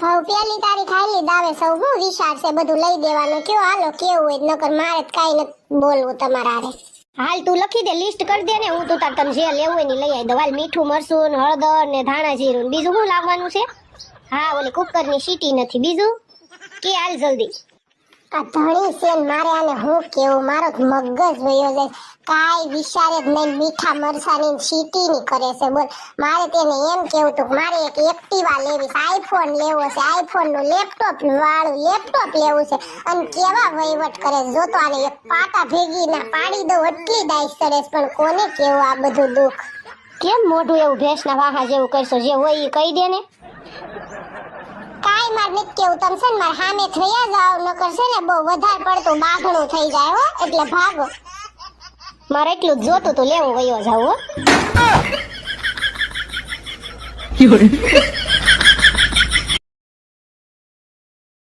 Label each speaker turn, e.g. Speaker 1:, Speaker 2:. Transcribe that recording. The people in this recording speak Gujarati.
Speaker 1: હવે પેલી તારીખ હાલી દાવે સૌ, હું વિચાર છે, બધું લઈ દેવાનું. કયો હાલો, કેવું હોય નકર મારે કાંઈ નથી બોલવું તમારા હારે.
Speaker 2: હાલ તું લખી દે લિસ્ટ કરી દે ને, હું તું તાર તને જે લેવું હોય ને લઈ આવી દઉં. હાલ મીઠું મરસું હળદર ને ધાણા જીરું ને બીજું શું લાવવાનું છે? હા, ઓલી કુકરની સીટી નથી. બીજું? કે હાલ જલ્દી.
Speaker 1: આ ધણી છે ને મારે આને હું કેવું? મારો મગજ વયો જાય. કાંઈ વિચારે જ નહીં. મીઠા મરસાની સીટી સીટીની કરે છે. બોલ, મારે તેને એમ કેવું હતું મારે એક એક્ટિવા લેવી છે. આઈફોન લેવો છે. આઈફોનનું લેપટોપ વાળું લેપટોપ લેવું છે. અને કેવા વહીવટ કરે. જો તો આને એક પાટા ભેગી ના પાડી દઉં એટલી ડાઈસ ચડે પણ કોને કેવું આ બધું દુઃખ?
Speaker 2: કેમ મોઢું એવું ભેંસના વાહા જેવું કરશો? જે હોય એ કહી દે ને.
Speaker 1: માર નથી કેવું તમે છે મારા સામે થયા જાવ ન છે ને બહુ વધારે પડતું બાઘણું થઈ જાય હો, એટલે ભાગો.
Speaker 2: મારે એટલું જ જોતું તો, લેવું વયો જાવ હો.